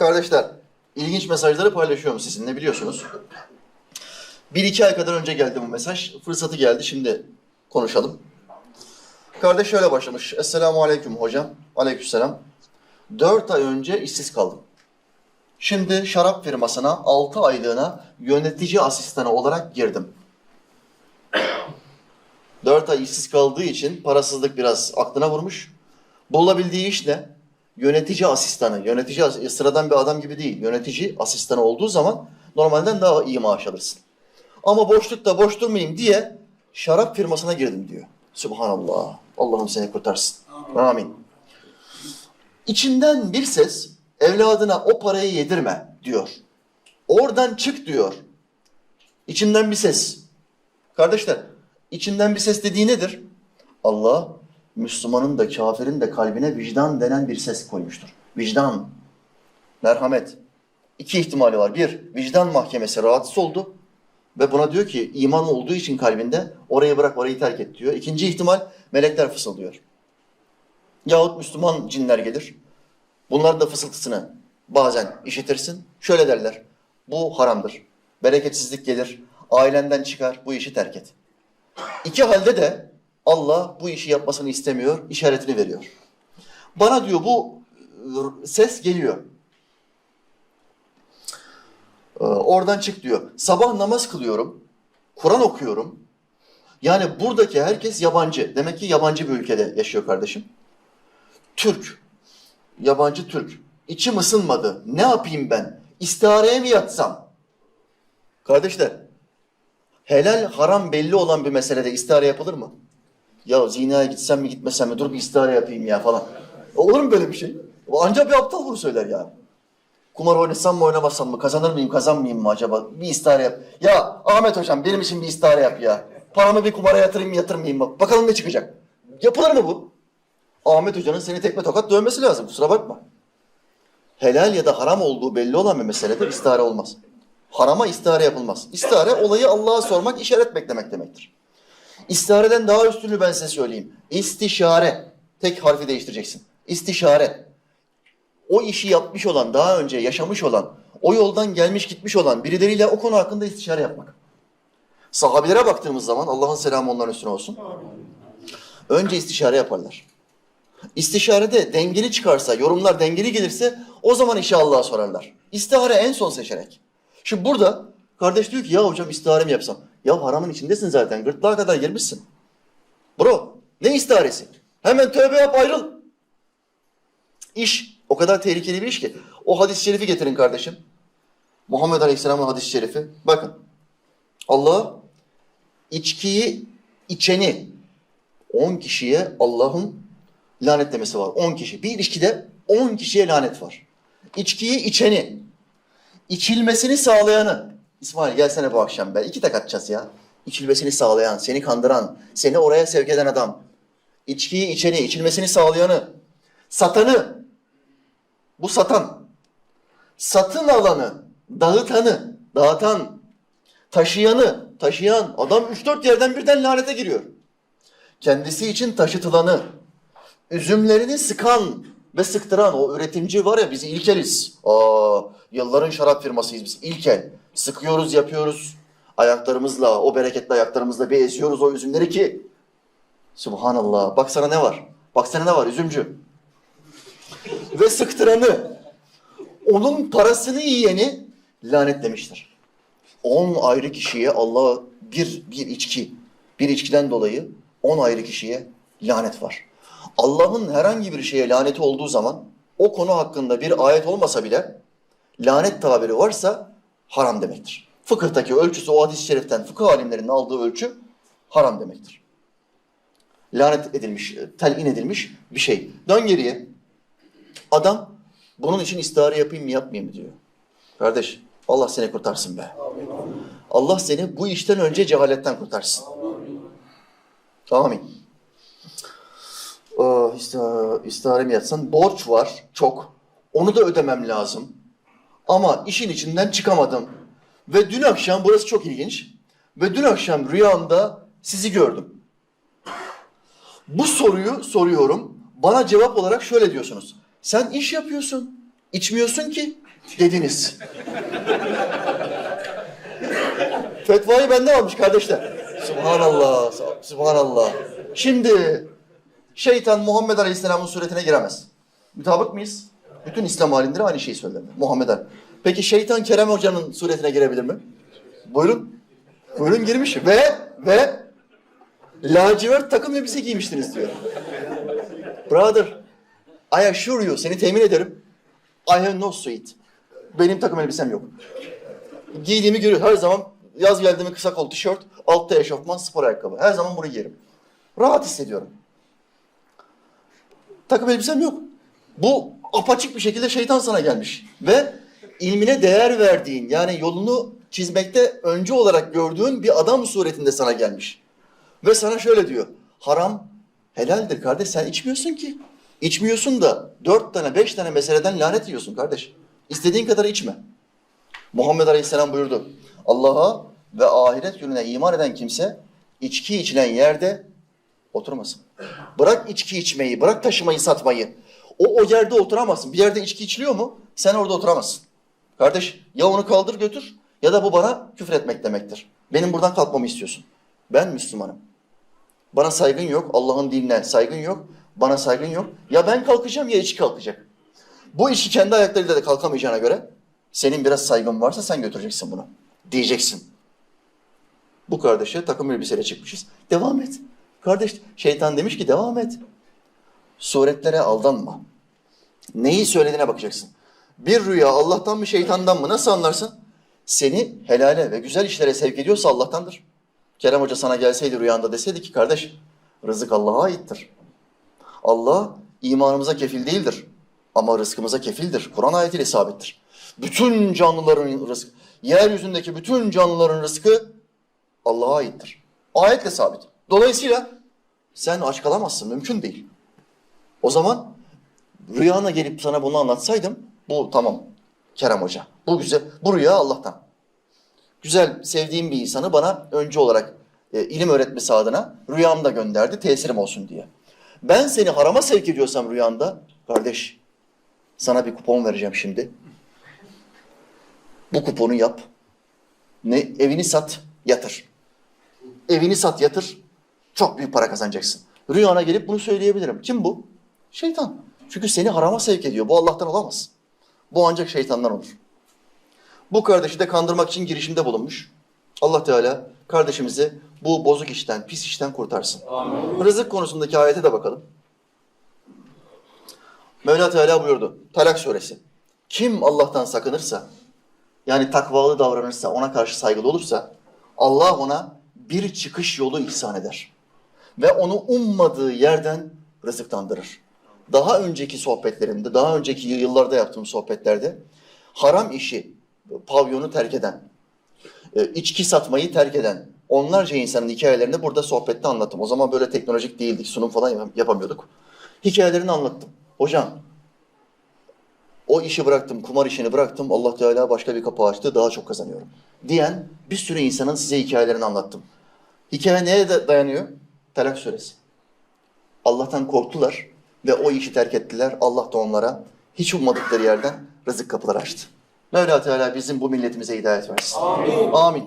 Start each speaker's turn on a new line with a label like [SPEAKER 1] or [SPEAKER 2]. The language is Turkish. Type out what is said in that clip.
[SPEAKER 1] Kardeşler, ilginç mesajları paylaşıyorum sizinle biliyorsunuz. Bir iki ay kadar önce geldi bu mesaj. Fırsatı geldi şimdi konuşalım. Kardeş şöyle başlamış. Esselamu aleyküm hocam. Aleykümselam. Dört ay önce işsiz kaldım. Şimdi şarap firmasına altı aylığına yönetici asistanı olarak girdim. Dört ay işsiz kaldığı için parasızlık biraz aklına vurmuş. Bulabildiği iş ne? Yönetici asistanı. Yönetici as- sıradan bir adam gibi değil. Yönetici asistanı olduğu zaman normalden daha iyi maaş alırsın. Ama boşlukta boş durmayayım diye şarap firmasına girdim diyor. Subhanallah. Allah'ım seni kurtarsın. Amin. İçinden bir ses evladına o parayı yedirme diyor. Oradan çık diyor. İçinden bir ses. Kardeşler, içinden bir ses dediği nedir? Allah Müslümanın da kafirin de kalbine vicdan denen bir ses koymuştur. Vicdan, merhamet. İki ihtimali var. Bir, vicdan mahkemesi rahatsız oldu ve buna diyor ki iman olduğu için kalbinde orayı bırak orayı terk et diyor. İkinci ihtimal melekler fısıldıyor. Yahut Müslüman cinler gelir. Bunların da fısıltısını bazen işitirsin. Şöyle derler. Bu haramdır. Bereketsizlik gelir. Ailenden çıkar. Bu işi terk et. İki halde de Allah bu işi yapmasını istemiyor. işaretini veriyor. Bana diyor bu ses geliyor. Ee, Oradan çık diyor. Sabah namaz kılıyorum. Kur'an okuyorum. Yani buradaki herkes yabancı. Demek ki yabancı bir ülkede yaşıyor kardeşim. Türk. Yabancı Türk. İçim ısınmadı. Ne yapayım ben? İstihareye mi yatsam? Kardeşler, helal haram belli olan bir meselede istihare yapılır mı? Ya zinaya gitsem mi gitmesem mi dur bir istihare yapayım ya falan. Olur mu böyle bir şey? Ancak bir aptal bunu söyler yani. Kumar oynasam mı oynamasam mı? Kazanır mıyım kazanmayayım mı acaba? Bir istihare yap. Ya Ahmet hocam benim için bir istihare yap ya. Paramı bir kumara yatırayım mı yatırmayayım mı? Bakalım ne çıkacak. Yapılır mı bu? Ahmet hocanın seni tekme tokat dövmesi lazım kusura bakma. Helal ya da haram olduğu belli olan bir meselede istihare olmaz. Harama istihare yapılmaz. İstihare olayı Allah'a sormak, işaret beklemek demektir. İstihareden daha üstünü ben size söyleyeyim. İstişare. Tek harfi değiştireceksin. İstişare. O işi yapmış olan, daha önce yaşamış olan, o yoldan gelmiş gitmiş olan birileriyle o konu hakkında istişare yapmak. Sahabilere baktığımız zaman Allah'ın selamı onların üstüne olsun. Önce istişare yaparlar. İstişarede dengeli çıkarsa, yorumlar dengeli gelirse o zaman işi Allah'a sorarlar. İstihare en son seçenek. Şimdi burada kardeş diyor ki ya hocam istihare mi yapsam? Ya haramın içindesin zaten. Gırtlağa kadar girmişsin. Bro ne istiharesi? Hemen tövbe yap ayrıl. İş o kadar tehlikeli bir iş ki. O hadis-i şerifi getirin kardeşim. Muhammed Aleyhisselam'ın hadis-i şerifi. Bakın. Allah içkiyi içeni 10 kişiye Allah'ın lanetlemesi var. 10 kişi. Bir ilişkide 10 kişiye lanet var. İçkiyi içeni, içilmesini sağlayanı. İsmail gelsene bu akşam be. İki tak atacağız ya. İçilmesini sağlayan, seni kandıran, seni oraya sevk eden adam. İçkiyi içeni, içilmesini sağlayanı. Satanı. Bu satan. Satın alanı, dağıtanı, dağıtan, taşıyanı, taşıyan. Adam 3-4 yerden birden lanete giriyor. Kendisi için taşıtılanı, üzümlerini sıkan ve sıktıran o üretimci var ya biz ilkeliz. Aa, yılların şarap firmasıyız biz. İlkel. Sıkıyoruz, yapıyoruz. Ayaklarımızla, o bereketli ayaklarımızla bir eziyoruz o üzümleri ki. Subhanallah. Bak sana ne var? Bak sana ne var üzümcü. ve sıktıranı, onun parasını yiyeni lanetlemiştir. On ayrı kişiye Allah bir, bir içki, bir içkiden dolayı on ayrı kişiye lanet var. Allah'ın herhangi bir şeye laneti olduğu zaman o konu hakkında bir ayet olmasa bile lanet tabiri varsa haram demektir. Fıkıhtaki ölçüsü o hadis-i şeriften fıkıh alimlerinin aldığı ölçü haram demektir. Lanet edilmiş, telin edilmiş bir şey. Dön geriye. Adam bunun için istihare yapayım mı yapmayayım mı diyor. Kardeş Allah seni kurtarsın be. Allah seni bu işten önce cehaletten kurtarsın. Amin. Aa, istihare, istihare mi yatsan? Borç var çok. Onu da ödemem lazım. Ama işin içinden çıkamadım. Ve dün akşam, burası çok ilginç. Ve dün akşam rüyamda sizi gördüm. Bu soruyu soruyorum. Bana cevap olarak şöyle diyorsunuz. Sen iş yapıyorsun. İçmiyorsun ki dediniz. Fetvayı benden almış kardeşler. Subhanallah, subhanallah. Şimdi şeytan Muhammed Aleyhisselam'ın suretine giremez. Mutabık mıyız? Bütün İslam alimleri aynı şeyi söylerler. Muhammed Ali. Peki şeytan Kerem Hoca'nın suretine girebilir mi? Buyurun. Buyurun girmiş. Ve ve lacivert takım elbise giymiştiniz diyor. Brother, I assure you, seni temin ederim. I have no suit. Benim takım elbisem yok. Giydiğimi görüyor. Her zaman yaz geldi kısa kol tişört, altta eşofman, spor ayakkabı. Her zaman bunu giyerim. Rahat hissediyorum. Takım elbisem yok. Bu apaçık bir şekilde şeytan sana gelmiş. Ve ilmine değer verdiğin yani yolunu çizmekte önce olarak gördüğün bir adam suretinde sana gelmiş. Ve sana şöyle diyor. Haram helaldir kardeş sen içmiyorsun ki. İçmiyorsun da dört tane beş tane meseleden lanet yiyorsun kardeş. İstediğin kadar içme. Muhammed Aleyhisselam buyurdu. Allah'a ve ahiret gününe iman eden kimse içki içilen yerde oturmasın. Bırak içki içmeyi, bırak taşımayı, satmayı. O o yerde oturamazsın. Bir yerde içki içiliyor mu? Sen orada oturamazsın. Kardeş ya onu kaldır götür ya da bu bana küfür etmek demektir. Benim buradan kalkmamı istiyorsun. Ben Müslümanım. Bana saygın yok, Allah'ın dinine saygın yok, bana saygın yok. Ya ben kalkacağım ya içki kalkacak. Bu işi kendi ayaklarıyla da kalkamayacağına göre senin biraz saygın varsa sen götüreceksin bunu. Diyeceksin. Bu kardeşe takım elbiseyle çıkmışız. Devam et. Kardeş şeytan demiş ki devam et. Suretlere aldanma. Neyi söylediğine bakacaksın. Bir rüya Allah'tan mı şeytandan mı nasıl anlarsın? Seni helale ve güzel işlere sevk ediyorsa Allah'tandır. Kerem Hoca sana gelseydi rüyanda deseydi ki kardeş rızık Allah'a aittir. Allah imanımıza kefil değildir. Ama rızkımıza kefildir. Kur'an ayetiyle sabittir. Bütün canlıların rızkı, yeryüzündeki bütün canlıların rızkı Allah'a aittir. Ayetle sabit. Dolayısıyla sen aç kalamazsın. Mümkün değil. O zaman rüyana gelip sana bunu anlatsaydım bu tamam Kerem Hoca. Bu güzel. Bu rüya Allah'tan. Güzel, sevdiğim bir insanı bana önce olarak e, ilim öğretmesi adına rüyamda gönderdi, tesirim olsun diye. Ben seni harama sevk ediyorsam rüyanda, kardeş sana bir kupon vereceğim şimdi. Bu kuponu yap. Ne evini sat, yatır. Evini sat, yatır. Çok büyük para kazanacaksın. Rüyana gelip bunu söyleyebilirim. Kim bu? Şeytan. Çünkü seni harama sevk ediyor. Bu Allah'tan olamaz. Bu ancak şeytandan olur. Bu kardeşi de kandırmak için girişimde bulunmuş. Allah Teala kardeşimizi bu bozuk işten, pis işten kurtarsın. Rızık konusundaki ayete de bakalım. Mevla Teala buyurdu. Talak suresi. Kim Allah'tan sakınırsa, yani takvalı davranırsa, ona karşı saygılı olursa, Allah ona bir çıkış yolu ihsan eder. Ve onu ummadığı yerden rızıklandırır. Daha önceki sohbetlerimde, daha önceki yıllarda yaptığım sohbetlerde haram işi, pavyonu terk eden, e, içki satmayı terk eden onlarca insanın hikayelerini burada sohbette anlattım. O zaman böyle teknolojik değildik, sunum falan yap- yapamıyorduk. Hikayelerini anlattım. Hocam, o işi bıraktım, kumar işini bıraktım, Allah Teala başka bir kapı açtı, daha çok kazanıyorum. Diyen bir sürü insanın size hikayelerini anlattım. Hikaye neye da- dayanıyor? Talak suresi. Allah'tan korktular ve o işi terk ettiler. Allah da onlara hiç ummadıkları yerden rızık kapıları açtı. Mevla Teala bizim bu milletimize hidayet versin. Amin. Amin.